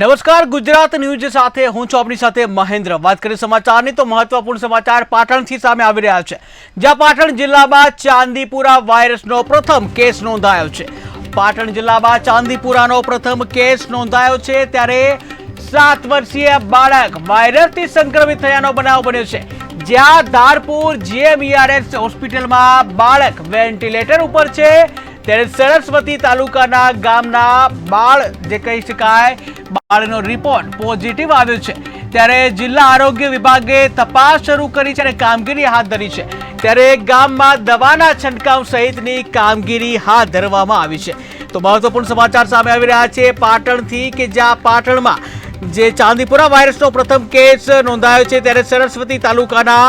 નમસ્કાર, ગુજરાત ન્યૂઝ સાથે, હું છું આપની સાથે મહેન્દ્ર. વાત કરીએ સમાચારની તો મહત્વપૂર્ણ સમાચાર પાટણથી સામે આવી રહ્યા છે. જ્યાં પાટણ જિલ્લામાં ચાંદીપુરા વાયરસનો પ્રથમ કેસ નોંધાયો છે. પાટણ જિલ્લામાં ચાંદીપુરાનો પ્રથમ કેસ નોંધાયો છે, ત્યારે સાત વર્ષીય બાળક વાયરસથી સંક્રમિત થયાનો બનાવ બન્યો છે. જ્યાં ધારપુર જીએમઈઆરએસ હોસ્પિટલમાં બાળક વેન્ટિલેટર ઉપર છે ત્યારે સરસ્વતી તાલુકાના ગામના બાળ જે કહી શકાય, બાળનો રિપોર્ટ પોઝિટિવ આવ્યો છે. ત્યારે જિલ્લા આરોગ્ય વિભાગે તપાસ શરૂ કરી છે અને કામગીરી હાથ ધરી છે. ત્યારે ગામમાં દવાના છંટકાવ સહિતની કામગીરી હાથ ધરવામાં આવી છે. તો મહત્વપૂર્ણ સમાચાર સામે આવી રહ્યા છે. પાટણથી કે જ્યાં પાટણમાં જે ચાંદીપુરા વાયરસનો પ્રથમ કેસ નોંધાયો છે, ત્યારે સરસ્વતી તાલુકાના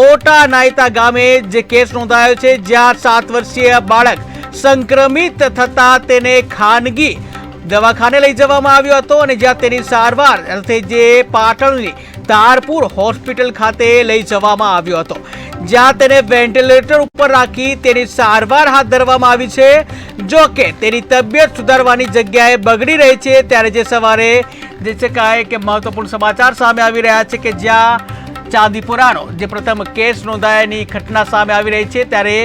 મોટા નાયતા ગામે જે કેસ નોંધાયો છે, જ્યાં સાત વર્ષીય બાળક સંક્રમિત થતા તેને ખાનગી દવાખાને લઈ જવામાં આવ્યો હતો અને જ્યાં તેની સારવાર અર્થે જે પાટણની તારપુર હોસ્પિટલ ખાતે લઈ જવામાં આવ્યો હતો. જ્યાં તેને વેન્ટિલેટર ઉપર રાખી તેની સારવાર હાથ ધરવામાં આવી છે. જો કે તેની તબિયત સુધારવાની જગ્યાએ બગડી રહી છે. ત્યારે જે સવારે જે છે કહે કે મહત્વપૂર્ણ સમાચાર સામે આવી રહ્યા છે કે જ્યાં ચાંદીપુરાનો જે પ્રથમ કેસ નોંધાયાની ઘટના સામે આવી રહી છે, ત્યારે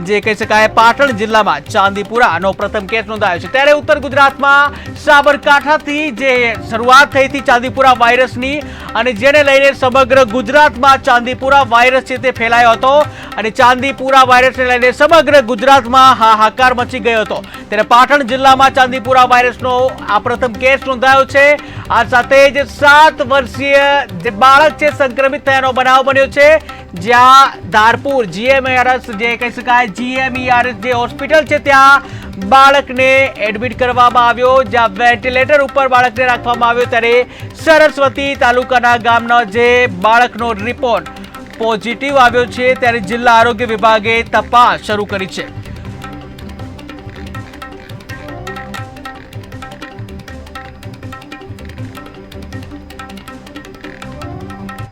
જે કહી શકાય પાટણ જિલ્લામાં ચાંદીપુરાનો પ્રથમ કેસ નોંધાયો છે. ત્યારે ઉત્તર ગુજરાતમાં સાબરકાંઠાથી જે શરૂઆત થઈ હતી ચાંદીપુરા વાયરસની અને જેને લઈને સમગ્ર ગુજરાતમાં ચાંદીપુરા વાયરસ છે તે ફેલાયો હતો અને ચાંદીપુરા વાયરસને લઈને સમગ્ર ગુજરાતમાં હાહાકાર મચી ગયો હતો. ત્યારે પાટણ જિલ્લામાં ચાંદીપુરા વાયરસનો આ પ્રથમ કેસ નોંધાયો છે. આ સાથે જ સાત વર્ષીય જે બાળક છે, સંક્રમિત થયાનો બનાવ બન્યો છે. જ્યાં ધારપુર જીએમઆરએસ જે કહી શકાય, જીએમઈઆરએસ જે હોસ્પિટલ છે, ત્યાં બાળકને એડમિટ કરવામાં આવ્યો. જ્યાં વેન્ટિલેટર ઉપર બાળકને રાખવામાં આવ્યો ત્યારે સરસ્વતી તાલુકાના ગામનો જે બાળકનો રિપોર્ટ પોઝિટિવ આવ્યો છે, ત્યારે જિલ્લા આરોગ્ય વિભાગે તપાસ શરૂ કરી છે.